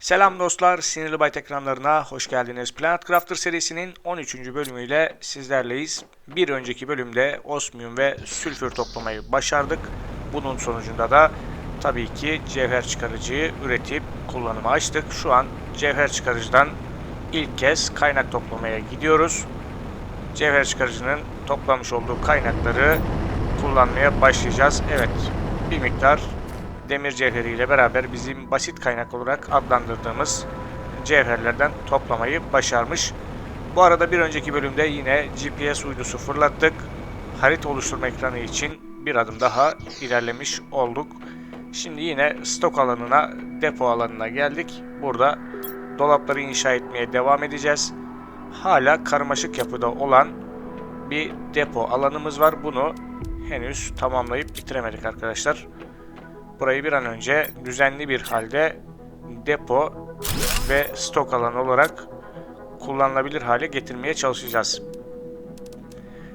Selam dostlar, Sinirli Byte ekranlarına hoş geldiniz. Planet Crafter serisinin 13. bölümüyle sizlerleyiz. Bir önceki bölümde osmiyum ve sülfür toplamayı başardık. Bunun sonucunda da tabii ki cevher çıkarıcıyı üretip kullanıma açtık. Şu an cevher çıkarıcıdan ilk kez kaynak toplamaya gidiyoruz. Cevher çıkarıcının toplamış olduğu kaynakları kullanmaya başlayacağız. Evet, bir miktar demir cevheriyle beraber bizim basit kaynak olarak adlandırdığımız cevherlerden toplamayı başarmış. Bu arada bir önceki bölümde yine GPS uydusu fırlattık. Harita oluşturma ekranı için bir adım daha ilerlemiş olduk. Şimdi yine stok alanına, depo alanına geldik. Burada dolapları inşa etmeye devam edeceğiz. Hala karmaşık yapıda olan bir depo alanımız var. Bunu henüz tamamlayıp bitiremedik arkadaşlar. Burayı bir an önce düzenli bir halde depo ve stok alanı olarak kullanılabilir hale getirmeye çalışacağız.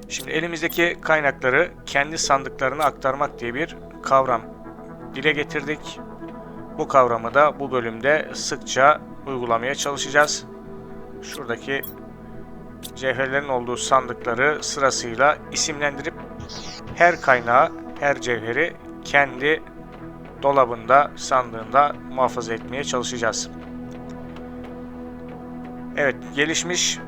Şimdi elimizdeki kaynakları kendi sandıklarına aktarmak diye bir kavram dile getirdik. Bu kavramı da bu bölümde sıkça uygulamaya çalışacağız. Şuradaki cevherlerin olduğu sandıkları sırasıyla isimlendirip her kaynağı, her cevheri kendi dolabında, sandığında muhafaza etmeye çalışacağız. Evet, gelişmiş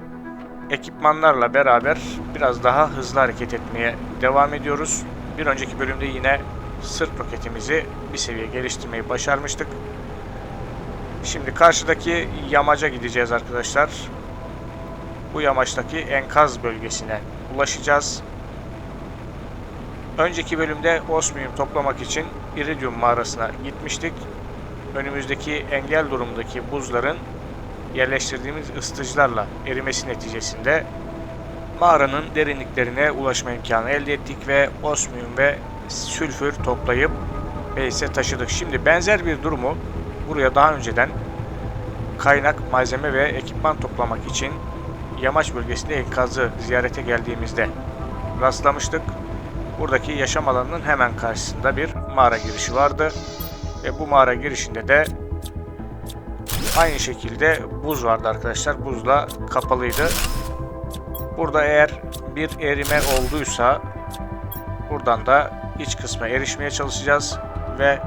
ekipmanlarla beraber biraz daha hızlı hareket etmeye devam ediyoruz. Bir önceki bölümde yine sırt roketimizi bir seviye geliştirmeyi başarmıştık. Şimdi karşıdaki yamaca gideceğiz arkadaşlar. Bu yamaçtaki enkaz bölgesine ulaşacağız. Önceki bölümde osmiyum toplamak için iridium mağarasına gitmiştik. Önümüzdeki engel durumdaki buzların yerleştirdiğimiz ısıtıcılarla erimesi neticesinde mağaranın derinliklerine ulaşma imkanı elde ettik ve osmiyum ve sülfür toplayıp base'e taşıdık. Şimdi benzer bir durumu buraya daha önceden kaynak, malzeme ve ekipman toplamak için yamaç bölgesinde enkazı ziyarete geldiğimizde rastlamıştık. Buradaki yaşam alanının hemen karşısında bir mağara girişi vardı. Ve bu mağara girişinde de aynı şekilde buz vardı arkadaşlar. Buzla kapalıydı. Burada eğer bir erime olduysa buradan da iç kısma erişmeye çalışacağız. Ve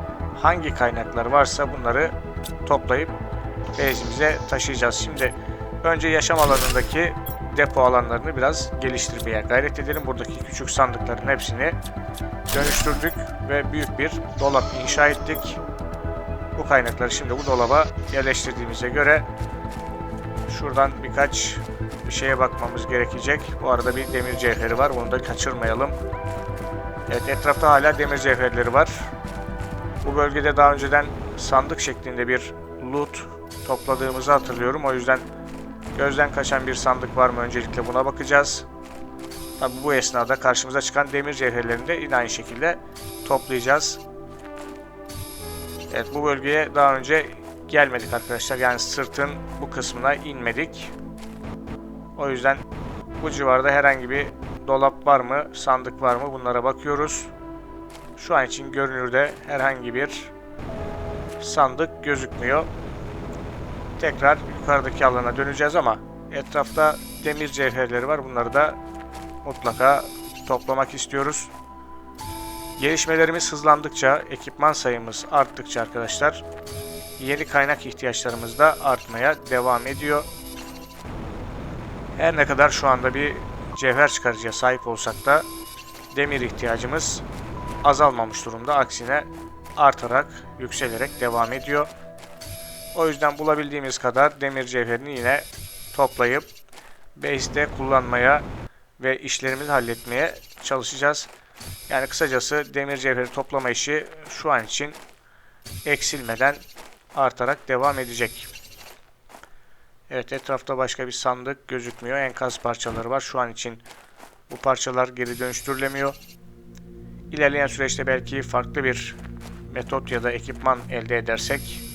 hangi kaynaklar varsa bunları toplayıp base'imize taşıyacağız. Şimdi önce yaşam alanındaki depo alanlarını biraz geliştirmeye gayret edelim. Buradaki küçük sandıkların hepsini dönüştürdük ve büyük bir dolap inşa ettik. Bu kaynakları şimdi bu dolaba yerleştirdiğimize göre şuradan birkaç bir şeye bakmamız gerekecek. Bu arada bir demir cevheri var. Bunu da kaçırmayalım. Evet etrafta hala demir cevherleri var. Bu bölgede daha önceden sandık şeklinde bir loot topladığımızı hatırlıyorum. O yüzden Gözden kaçan bir sandık var mı? Öncelikle buna bakacağız. Tabi bu esnada karşımıza çıkan demir cevherlerini de yine aynı şekilde toplayacağız. Evet bu bölgeye daha önce gelmedik arkadaşlar. Yani sırtın bu kısmına inmedik. O yüzden bu civarda herhangi bir dolap var mı, sandık var mı bunlara bakıyoruz. Şu an için görünürde herhangi bir sandık gözükmüyor tekrar yukarıdaki alana döneceğiz ama etrafta demir cevherleri var. Bunları da mutlaka toplamak istiyoruz. Gelişmelerimiz hızlandıkça, ekipman sayımız arttıkça arkadaşlar yeni kaynak ihtiyaçlarımız da artmaya devam ediyor. Her ne kadar şu anda bir cevher çıkarıcıya sahip olsak da demir ihtiyacımız azalmamış durumda. Aksine artarak, yükselerek devam ediyor. O yüzden bulabildiğimiz kadar demir cevherini yine toplayıp base'de kullanmaya ve işlerimizi halletmeye çalışacağız. Yani kısacası demir cevheri toplama işi şu an için eksilmeden artarak devam edecek. Evet etrafta başka bir sandık gözükmüyor. Enkaz parçaları var. Şu an için bu parçalar geri dönüştürülemiyor. İlerleyen süreçte belki farklı bir metot ya da ekipman elde edersek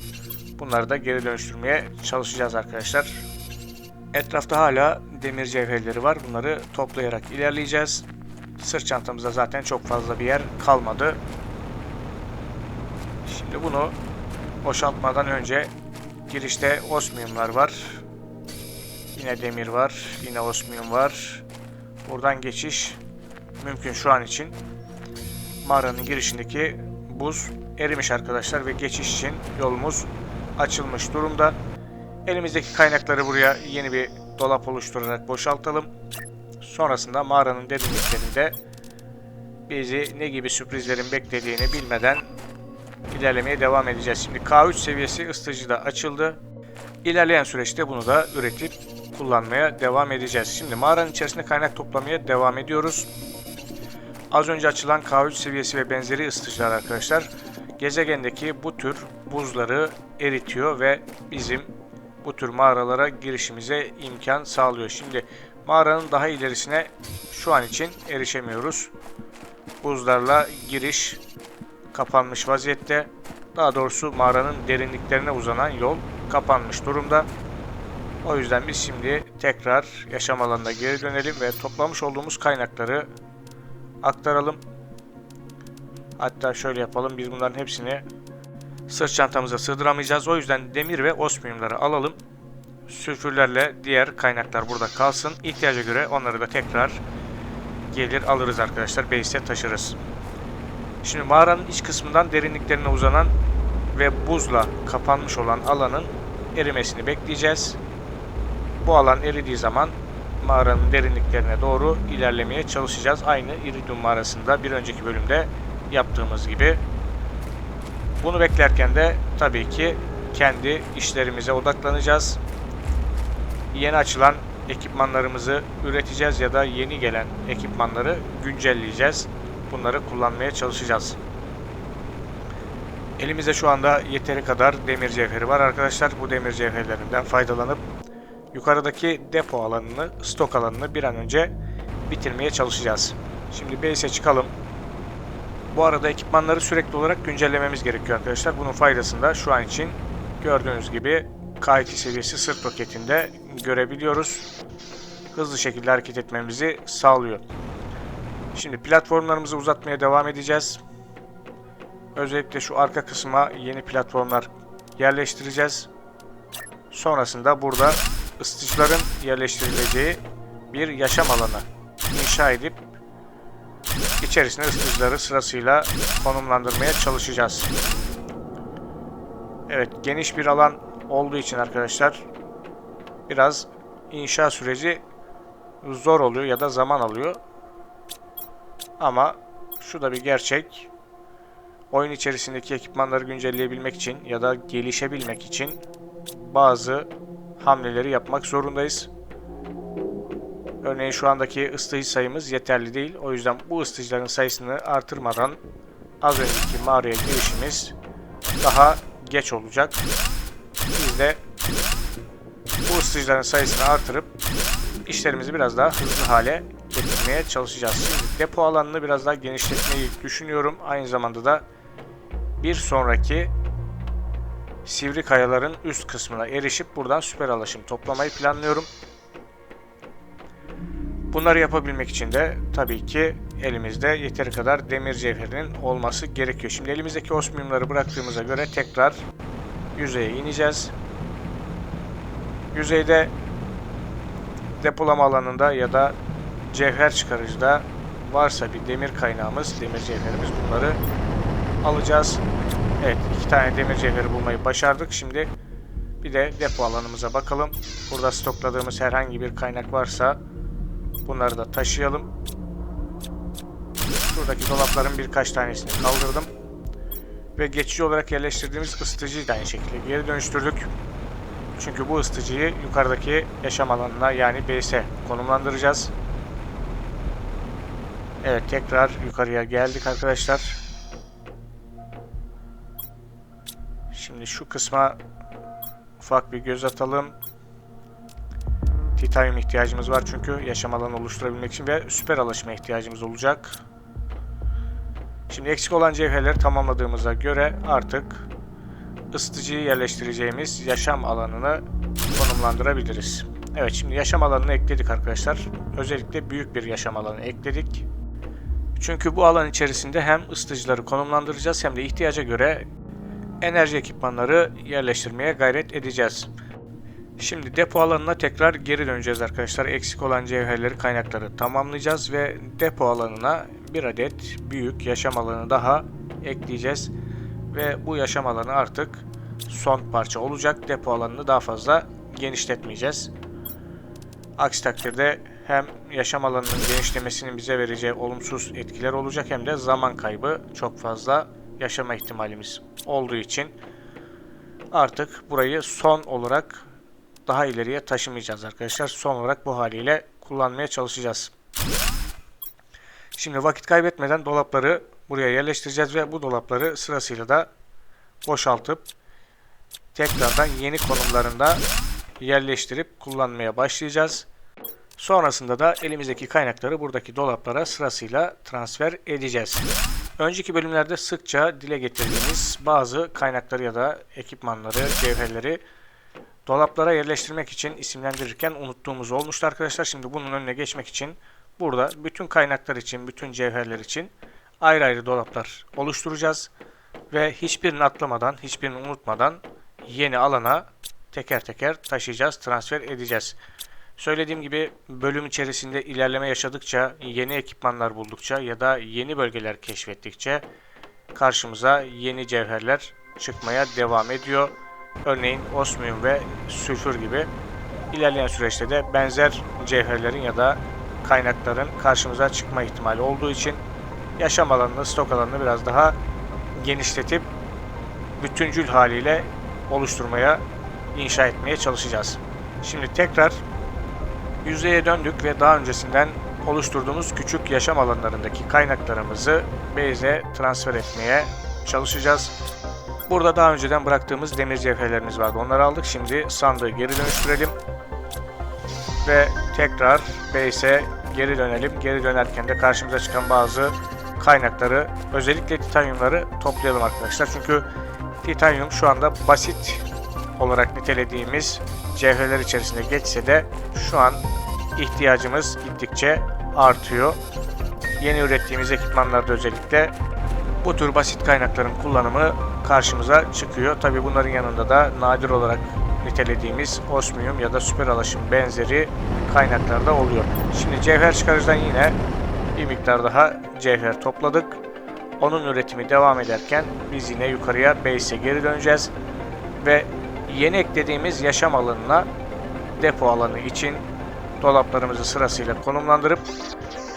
Bunları da geri dönüştürmeye çalışacağız arkadaşlar. Etrafta hala demir cevherleri var. Bunları toplayarak ilerleyeceğiz. Sırt çantamızda zaten çok fazla bir yer kalmadı. Şimdi bunu boşaltmadan önce Girişte osmiyumlar var. Yine demir var. Yine osmiyum var. Buradan geçiş mümkün şu an için. Mağaranın girişindeki buz erimiş arkadaşlar ve geçiş için yolumuz açılmış durumda. Elimizdeki kaynakları buraya yeni bir dolap oluşturarak boşaltalım. Sonrasında mağaranın derinliklerinde bizi ne gibi sürprizlerin beklediğini bilmeden ilerlemeye devam edeceğiz. Şimdi K3 seviyesi ısıtıcı da açıldı. İlerleyen süreçte bunu da üretip kullanmaya devam edeceğiz. Şimdi mağaranın içerisinde kaynak toplamaya devam ediyoruz. Az önce açılan K3 seviyesi ve benzeri ısıtıcılar arkadaşlar gezegendeki bu tür buzları eritiyor ve bizim bu tür mağaralara girişimize imkan sağlıyor. Şimdi mağaranın daha ilerisine şu an için erişemiyoruz. Buzlarla giriş kapanmış vaziyette. Daha doğrusu mağaranın derinliklerine uzanan yol kapanmış durumda. O yüzden biz şimdi tekrar yaşam alanına geri dönelim ve toplamış olduğumuz kaynakları aktaralım. Hatta şöyle yapalım. Biz bunların hepsini sırt çantamıza sığdıramayacağız. O yüzden demir ve osmiyumları alalım. Sülfürlerle diğer kaynaklar burada kalsın. İhtiyaca göre onları da tekrar gelir alırız arkadaşlar. Base'e taşırız. Şimdi mağaranın iç kısmından derinliklerine uzanan ve buzla kapanmış olan alanın erimesini bekleyeceğiz. Bu alan eridiği zaman mağaranın derinliklerine doğru ilerlemeye çalışacağız. Aynı Iridium mağarasında bir önceki bölümde yaptığımız gibi. Bunu beklerken de tabii ki kendi işlerimize odaklanacağız. Yeni açılan ekipmanlarımızı üreteceğiz ya da yeni gelen ekipmanları güncelleyeceğiz. Bunları kullanmaya çalışacağız. Elimizde şu anda yeteri kadar demir cevheri var arkadaşlar. Bu demir cevherlerinden faydalanıp yukarıdaki depo alanını, stok alanını bir an önce bitirmeye çalışacağız. Şimdi base'e çıkalım. Bu arada ekipmanları sürekli olarak güncellememiz gerekiyor arkadaşlar. Bunun faydasını da şu an için gördüğünüz gibi K2 seviyesi sırt roketinde görebiliyoruz. Hızlı şekilde hareket etmemizi sağlıyor. Şimdi platformlarımızı uzatmaya devam edeceğiz. Özellikle şu arka kısma yeni platformlar yerleştireceğiz. Sonrasında burada ısıtıcıların yerleştirileceği bir yaşam alanı inşa edip içerisine ısıtıcıları sırasıyla konumlandırmaya çalışacağız. Evet geniş bir alan olduğu için arkadaşlar biraz inşa süreci zor oluyor ya da zaman alıyor. Ama şu da bir gerçek. Oyun içerisindeki ekipmanları güncelleyebilmek için ya da gelişebilmek için bazı hamleleri yapmak zorundayız. Örneğin şu andaki ısıtıcı sayımız yeterli değil. O yüzden bu ısıtıcıların sayısını artırmadan az önceki mağaraya girişimiz daha geç olacak. Biz de bu ısıtıcıların sayısını artırıp işlerimizi biraz daha hızlı hale getirmeye çalışacağız. Şimdi depo alanını biraz daha genişletmeyi düşünüyorum. Aynı zamanda da bir sonraki sivri kayaların üst kısmına erişip buradan süper alaşım toplamayı planlıyorum. Bunları yapabilmek için de tabii ki elimizde yeteri kadar demir cevherinin olması gerekiyor. Şimdi elimizdeki osmiyumları bıraktığımıza göre tekrar yüzeye ineceğiz. Yüzeyde depolama alanında ya da cevher çıkarıcıda varsa bir demir kaynağımız, demir cevherimiz bunları alacağız. Evet iki tane demir cevheri bulmayı başardık. Şimdi bir de depo alanımıza bakalım. Burada stokladığımız herhangi bir kaynak varsa bunları da taşıyalım. Şuradaki dolapların birkaç tanesini kaldırdım. Ve geçici olarak yerleştirdiğimiz ısıtıcıyı da aynı şekilde geri dönüştürdük. Çünkü bu ısıtıcıyı yukarıdaki yaşam alanına yani base'e konumlandıracağız. Evet tekrar yukarıya geldik arkadaşlar. Şimdi şu kısma ufak bir göz atalım. Titanium ihtiyacımız var çünkü yaşam alanı oluşturabilmek için ve süper alışma ihtiyacımız olacak. Şimdi eksik olan cevherleri tamamladığımıza göre artık ısıtıcıyı yerleştireceğimiz yaşam alanını konumlandırabiliriz. Evet şimdi yaşam alanını ekledik arkadaşlar. Özellikle büyük bir yaşam alanı ekledik. Çünkü bu alan içerisinde hem ısıtıcıları konumlandıracağız hem de ihtiyaca göre enerji ekipmanları yerleştirmeye gayret edeceğiz. Şimdi depo alanına tekrar geri döneceğiz arkadaşlar. Eksik olan cevherleri, kaynakları tamamlayacağız ve depo alanına bir adet büyük yaşam alanı daha ekleyeceğiz. Ve bu yaşam alanı artık son parça olacak. Depo alanını daha fazla genişletmeyeceğiz. Aksi takdirde hem yaşam alanının genişlemesinin bize vereceği olumsuz etkiler olacak hem de zaman kaybı çok fazla yaşama ihtimalimiz olduğu için artık burayı son olarak daha ileriye taşımayacağız arkadaşlar. Son olarak bu haliyle kullanmaya çalışacağız. Şimdi vakit kaybetmeden dolapları buraya yerleştireceğiz ve bu dolapları sırasıyla da boşaltıp tekrardan yeni konumlarında yerleştirip kullanmaya başlayacağız. Sonrasında da elimizdeki kaynakları buradaki dolaplara sırasıyla transfer edeceğiz. Önceki bölümlerde sıkça dile getirdiğimiz bazı kaynakları ya da ekipmanları, cevherleri dolaplara yerleştirmek için isimlendirirken unuttuğumuz olmuştu arkadaşlar. Şimdi bunun önüne geçmek için burada bütün kaynaklar için, bütün cevherler için ayrı ayrı dolaplar oluşturacağız. Ve hiçbirini atlamadan, hiçbirini unutmadan yeni alana teker teker taşıyacağız, transfer edeceğiz. Söylediğim gibi bölüm içerisinde ilerleme yaşadıkça, yeni ekipmanlar buldukça ya da yeni bölgeler keşfettikçe karşımıza yeni cevherler çıkmaya devam ediyor. Örneğin osmiyum ve sülfür gibi ilerleyen süreçte de benzer cevherlerin ya da kaynakların karşımıza çıkma ihtimali olduğu için yaşam alanını, stok alanını biraz daha genişletip bütüncül haliyle oluşturmaya, inşa etmeye çalışacağız. Şimdi tekrar yüzeye döndük ve daha öncesinden oluşturduğumuz küçük yaşam alanlarındaki kaynaklarımızı base'e transfer etmeye çalışacağız. Burada daha önceden bıraktığımız demir cevherlerimiz vardı. Onları aldık. Şimdi sandığı geri dönüştürelim. Ve tekrar base'e geri dönelim. Geri dönerken de karşımıza çıkan bazı kaynakları, özellikle titanyumları toplayalım arkadaşlar. Çünkü titanyum şu anda basit olarak nitelediğimiz cevherler içerisinde geçse de şu an ihtiyacımız gittikçe artıyor. Yeni ürettiğimiz ekipmanlarda özellikle bu tür basit kaynakların kullanımı karşımıza çıkıyor. Tabi bunların yanında da nadir olarak nitelediğimiz osmiyum ya da süper alaşım benzeri kaynaklar da oluyor. Şimdi cevher çıkarıcıdan yine bir miktar daha cevher topladık. Onun üretimi devam ederken biz yine yukarıya base'e geri döneceğiz. Ve yeni eklediğimiz yaşam alanına depo alanı için dolaplarımızı sırasıyla konumlandırıp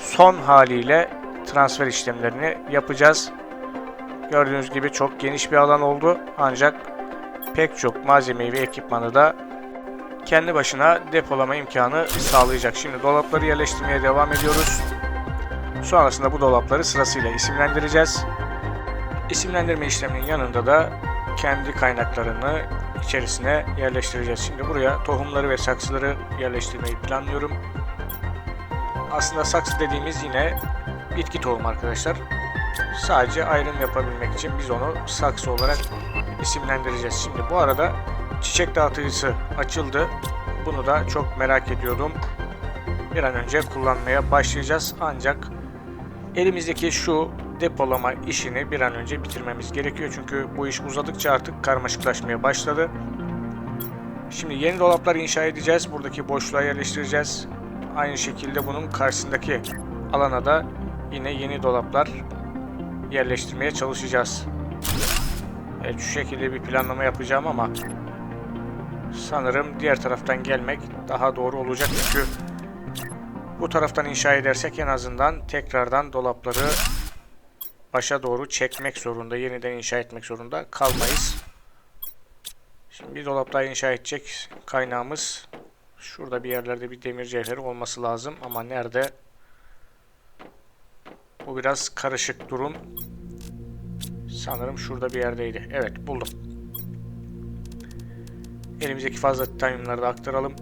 son haliyle transfer işlemlerini yapacağız. Gördüğünüz gibi çok geniş bir alan oldu ancak pek çok malzemeyi ve ekipmanı da kendi başına depolama imkanı sağlayacak. Şimdi dolapları yerleştirmeye devam ediyoruz. Sonrasında bu dolapları sırasıyla isimlendireceğiz. İsimlendirme işleminin yanında da kendi kaynaklarını içerisine yerleştireceğiz. Şimdi buraya tohumları ve saksıları yerleştirmeyi planlıyorum. Aslında saksı dediğimiz yine bitki tohumu arkadaşlar. Sadece ayrım yapabilmek için biz onu saksı olarak isimlendireceğiz. Şimdi bu arada çiçek dağıtıcısı açıldı. Bunu da çok merak ediyordum. Bir an önce kullanmaya başlayacağız. Ancak elimizdeki şu depolama işini bir an önce bitirmemiz gerekiyor. Çünkü bu iş uzadıkça artık karmaşıklaşmaya başladı. Şimdi yeni dolaplar inşa edeceğiz. Buradaki boşluğa yerleştireceğiz. Aynı şekilde bunun karşısındaki alana da yine yeni dolaplar yerleştirmeye çalışacağız. Evet şu şekilde bir planlama yapacağım ama sanırım diğer taraftan gelmek daha doğru olacak çünkü bu taraftan inşa edersek en azından tekrardan dolapları başa doğru çekmek zorunda, yeniden inşa etmek zorunda kalmayız. Şimdi bir dolap daha inşa edecek kaynağımız şurada bir yerlerde bir demir cevheri olması lazım ama nerede? Bu biraz karışık durum. Sanırım şurada bir yerdeydi. Evet buldum. Elimizdeki fazla titanyumları da aktaralım.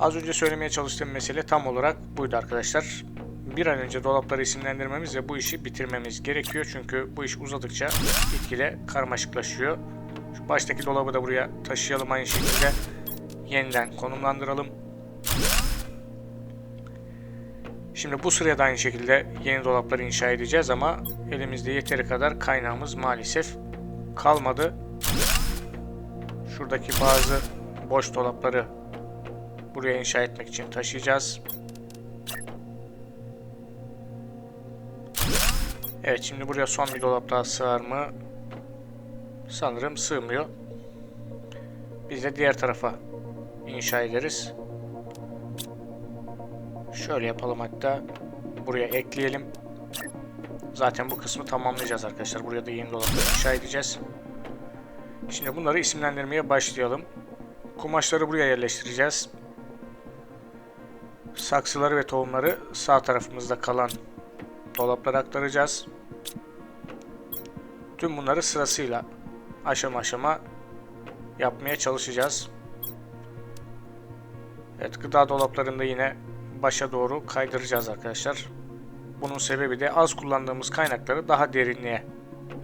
Az önce söylemeye çalıştığım mesele tam olarak buydu arkadaşlar. Bir an önce dolapları isimlendirmemiz ve bu işi bitirmemiz gerekiyor. Çünkü bu iş uzadıkça gitgide karmaşıklaşıyor. Şu baştaki dolabı da buraya taşıyalım aynı şekilde. Yeniden konumlandıralım. Şimdi bu sıraya da aynı şekilde yeni dolapları inşa edeceğiz ama elimizde yeteri kadar kaynağımız maalesef kalmadı. Şuradaki bazı boş dolapları buraya inşa etmek için taşıyacağız. Evet şimdi buraya son bir dolap daha sığar mı? Sanırım sığmıyor. Biz de diğer tarafa inşa ederiz. Şöyle yapalım hatta. Buraya ekleyelim. Zaten bu kısmı tamamlayacağız arkadaşlar. Buraya da yeni dolapları inşa edeceğiz. Şimdi bunları isimlendirmeye başlayalım. Kumaşları buraya yerleştireceğiz. Saksıları ve tohumları sağ tarafımızda kalan dolaplara aktaracağız. Tüm bunları sırasıyla aşama aşama yapmaya çalışacağız. Evet gıda dolaplarında yine başa doğru kaydıracağız arkadaşlar. Bunun sebebi de az kullandığımız kaynakları daha derinliğe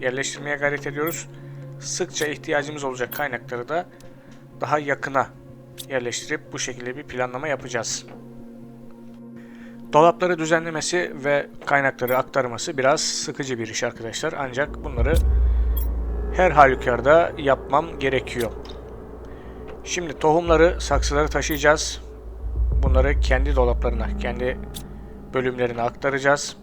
yerleştirmeye gayret ediyoruz. Sıkça ihtiyacımız olacak kaynakları da daha yakına yerleştirip bu şekilde bir planlama yapacağız. Dolapları düzenlemesi ve kaynakları aktarması biraz sıkıcı bir iş arkadaşlar. Ancak bunları her halükarda yapmam gerekiyor. Şimdi tohumları, saksıları taşıyacağız. Bunları kendi dolaplarına, kendi bölümlerine aktaracağız.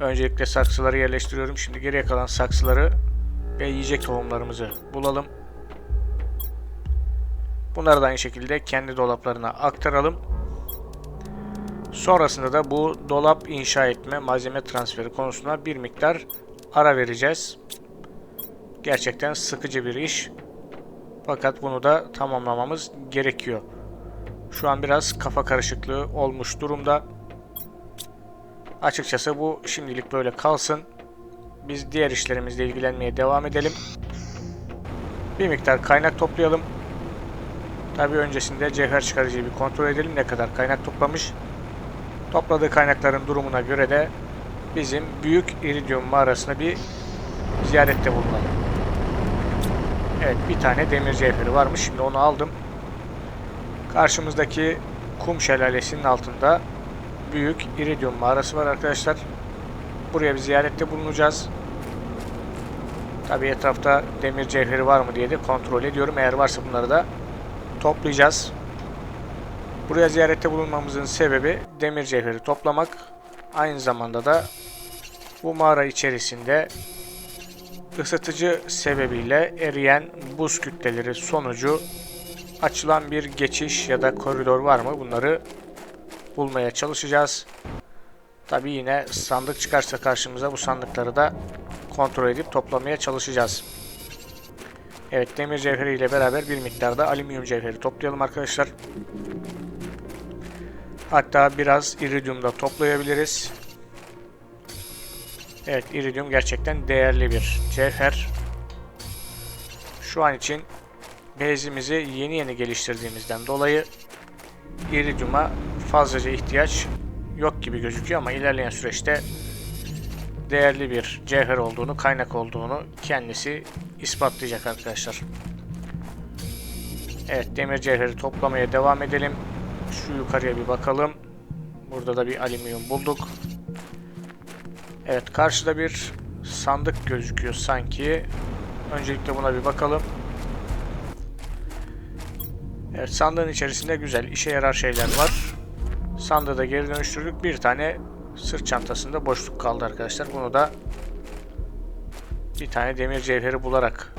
Öncelikle saksıları yerleştiriyorum. Şimdi geriye kalan saksıları ve yiyecek tohumlarımızı bulalım. Bunları da aynı şekilde kendi dolaplarına aktaralım. Sonrasında da bu dolap inşa etme, malzeme transferi konusuna bir miktar ara vereceğiz. Gerçekten sıkıcı bir iş. Fakat bunu da tamamlamamız gerekiyor. Şu an biraz kafa karışıklığı olmuş durumda. Açıkçası bu şimdilik böyle kalsın. Biz diğer işlerimizle ilgilenmeye devam edelim. Bir miktar kaynak toplayalım. Tabi öncesinde cevher çıkarıcıyı bir kontrol edelim ne kadar kaynak toplamış. Topladığı kaynakların durumuna göre de bizim büyük iridium mağarasına bir ziyarette bulunalım. Evet bir tane demir cevheri varmış. Şimdi onu aldım. Karşımızdaki kum şelalesinin altında büyük iridium mağarası var arkadaşlar. Buraya bir ziyarette bulunacağız. Tabi etrafta demir cevheri var mı diye de kontrol ediyorum. Eğer varsa bunları da toplayacağız. Buraya ziyarette bulunmamızın sebebi demir cevheri toplamak. Aynı zamanda da bu mağara içerisinde ısıtıcı sebebiyle eriyen buz kütleleri sonucu açılan bir geçiş ya da koridor var mı bunları bulmaya çalışacağız. Tabi yine sandık çıkarsa karşımıza bu sandıkları da kontrol edip toplamaya çalışacağız. Evet demir cevheri ile beraber bir miktarda alüminyum cevheri toplayalım arkadaşlar. Hatta biraz iridium da toplayabiliriz. Evet iridium gerçekten değerli bir cevher. Şu an için bezimizi yeni yeni geliştirdiğimizden dolayı iridium'a fazlaca ihtiyaç yok gibi gözüküyor ama ilerleyen süreçte değerli bir cevher olduğunu, kaynak olduğunu kendisi ispatlayacak arkadaşlar. Evet demir cevheri toplamaya devam edelim. Şu yukarıya bir bakalım. Burada da bir alüminyum bulduk. Evet karşıda bir sandık gözüküyor sanki. Öncelikle buna bir bakalım. Evet sandığın içerisinde güzel işe yarar şeyler var. Sandığı da geri dönüştürdük. Bir tane sırt çantasında boşluk kaldı arkadaşlar. Bunu da bir tane demir cevheri bularak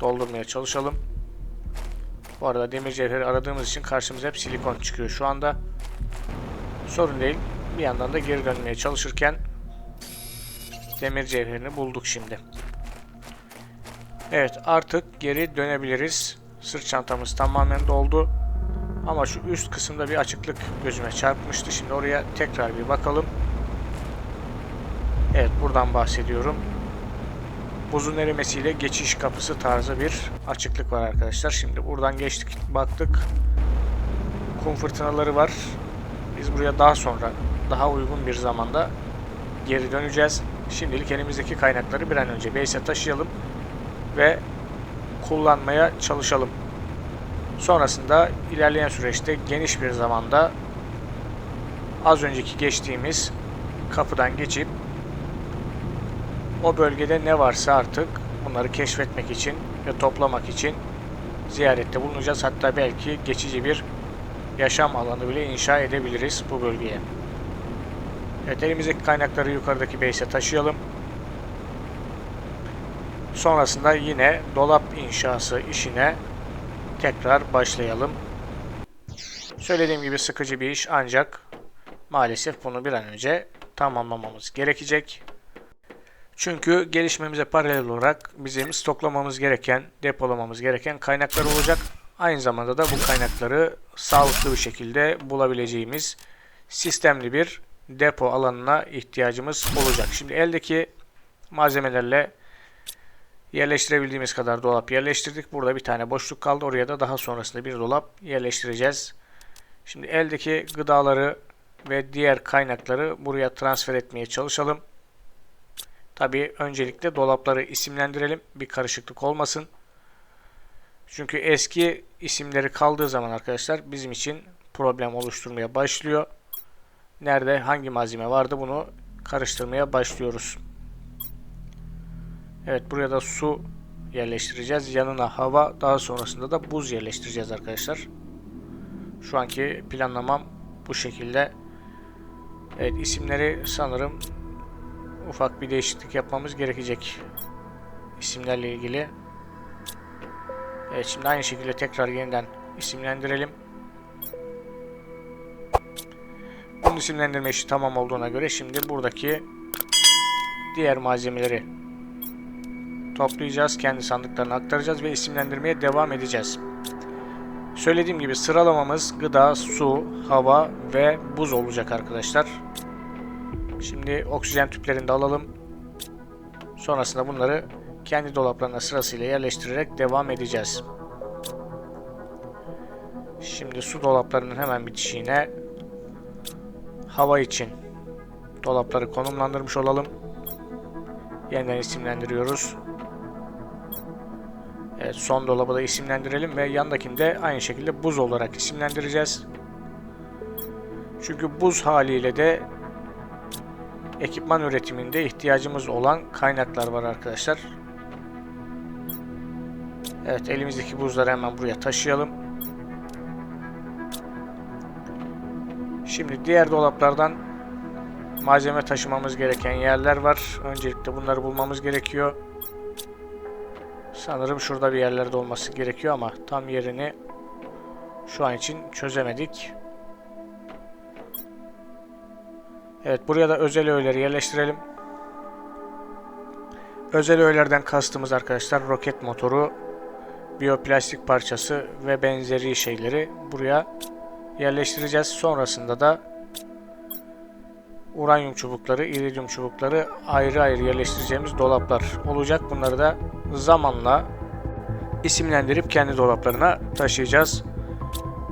doldurmaya çalışalım. Bu arada demir cevheri aradığımız için karşımıza hep silikon çıkıyor şu anda. Sorun değil. Bir yandan da geri dönmeye çalışırken demir cevherini bulduk şimdi. Evet artık geri dönebiliriz. Sırt çantamız tamamen doldu. Ama şu üst kısımda bir açıklık gözüme çarpmıştı. Şimdi oraya tekrar bir bakalım. Evet buradan bahsediyorum. Buzun erimesiyle geçiş kapısı tarzı bir açıklık var arkadaşlar. Şimdi buradan geçtik baktık. Kum fırtınaları var. Biz buraya daha sonra daha uygun bir zamanda geri döneceğiz. Şimdilik elimizdeki kaynakları bir an önce base'e taşıyalım ve kullanmaya çalışalım. Sonrasında ilerleyen süreçte geniş bir zamanda az önceki geçtiğimiz kapıdan geçip o bölgede ne varsa artık bunları keşfetmek için ve toplamak için ziyarette bulunacağız. Hatta belki geçici bir yaşam alanı bile inşa edebiliriz bu bölgeye. Evet elimizdeki kaynakları yukarıdaki base'e taşıyalım. Sonrasında yine dolap inşası işine tekrar başlayalım. Söylediğim gibi sıkıcı bir iş ancak maalesef bunu bir an önce tamamlamamız gerekecek. Çünkü gelişmemize paralel olarak bizim stoklamamız gereken, depolamamız gereken kaynaklar olacak. Aynı zamanda da bu kaynakları sağlıklı bir şekilde bulabileceğimiz sistemli bir depo alanına ihtiyacımız olacak. Şimdi eldeki malzemelerle yerleştirebildiğimiz kadar dolap yerleştirdik. Burada bir tane boşluk kaldı. Oraya da daha sonrasında bir dolap yerleştireceğiz. Şimdi eldeki gıdaları ve diğer kaynakları buraya transfer etmeye çalışalım. Tabi öncelikle dolapları isimlendirelim. Bir karışıklık olmasın. Çünkü eski isimleri kaldığı zaman arkadaşlar bizim için problem oluşturmaya başlıyor. Nerede hangi malzeme vardı bunu karıştırmaya başlıyoruz. Evet buraya da su yerleştireceğiz. Yanına hava daha sonrasında da buz yerleştireceğiz arkadaşlar. Şu anki planlamam bu şekilde. Evet isimleri sanırım ufak bir değişiklik yapmamız gerekecek. İsimlerle ilgili. Evet şimdi aynı şekilde tekrar yeniden isimlendirelim. Bunun isimlendirme işi tamam olduğuna göre şimdi buradaki diğer malzemeleri toplayacağız. Kendi sandıklarına aktaracağız ve isimlendirmeye devam edeceğiz. Söylediğim gibi sıralamamız gıda, su, hava ve buz olacak arkadaşlar. Şimdi oksijen tüplerini de alalım. Sonrasında bunları kendi dolaplarına sırasıyla yerleştirerek devam edeceğiz. Şimdi su dolaplarının hemen bitişiğine hava için dolapları konumlandırmış olalım. Yeniden isimlendiriyoruz. Evet, son dolabı da isimlendirelim ve yandakini de aynı şekilde buz olarak isimlendireceğiz. Çünkü buz haliyle de ekipman üretiminde ihtiyacımız olan kaynaklar var arkadaşlar. Evet elimizdeki buzları hemen buraya taşıyalım. Şimdi diğer dolaplardan malzeme taşımamız gereken yerler var. Öncelikle bunları bulmamız gerekiyor. Sanırım şurada bir yerlerde olması gerekiyor ama tam yerini şu an için çözemedik. Evet buraya da özel öğeleri yerleştirelim. Özel öğelerden kastımız arkadaşlar roket motoru, biyoplastik parçası ve benzeri şeyleri buraya yerleştireceğiz. Sonrasında da uranyum çubukları, iridyum çubukları ayrı ayrı yerleştireceğimiz dolaplar olacak. Bunları da zamanla isimlendirip kendi dolaplarına taşıyacağız.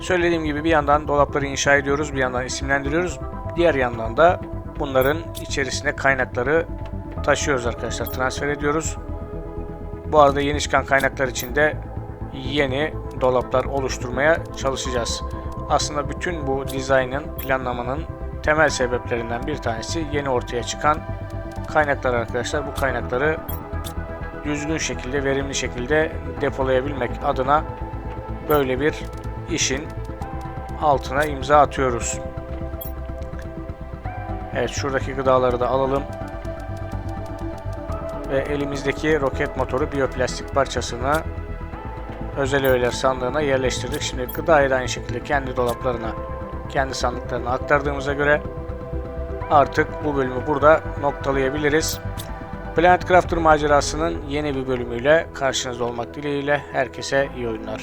Söylediğim gibi bir yandan dolapları inşa ediyoruz, bir yandan isimlendiriyoruz. Diğer yandan da bunların içerisine kaynakları taşıyoruz arkadaşlar. Transfer ediyoruz. Bu arada yeni çıkan kaynaklar için de yeni dolaplar oluşturmaya çalışacağız. Aslında bütün bu dizaynın, planlamanın temel sebeplerinden bir tanesi yeni ortaya çıkan kaynaklar arkadaşlar. Bu kaynakları düzgün şekilde, verimli şekilde depolayabilmek adına böyle bir işin altına imza atıyoruz. Evet şuradaki gıdaları da alalım. Ve elimizdeki roket motoru biyoplastik parçasını özel öğeler sandığına yerleştirdik. Şimdi gıdayı da aynı şekilde kendi dolaplarına, kendi sandıklarına aktardığımıza göre artık bu bölümü burada noktalayabiliriz. Planet Crafter macerasının yeni bir bölümüyle karşınızda olmak dileğiyle herkese iyi oyunlar.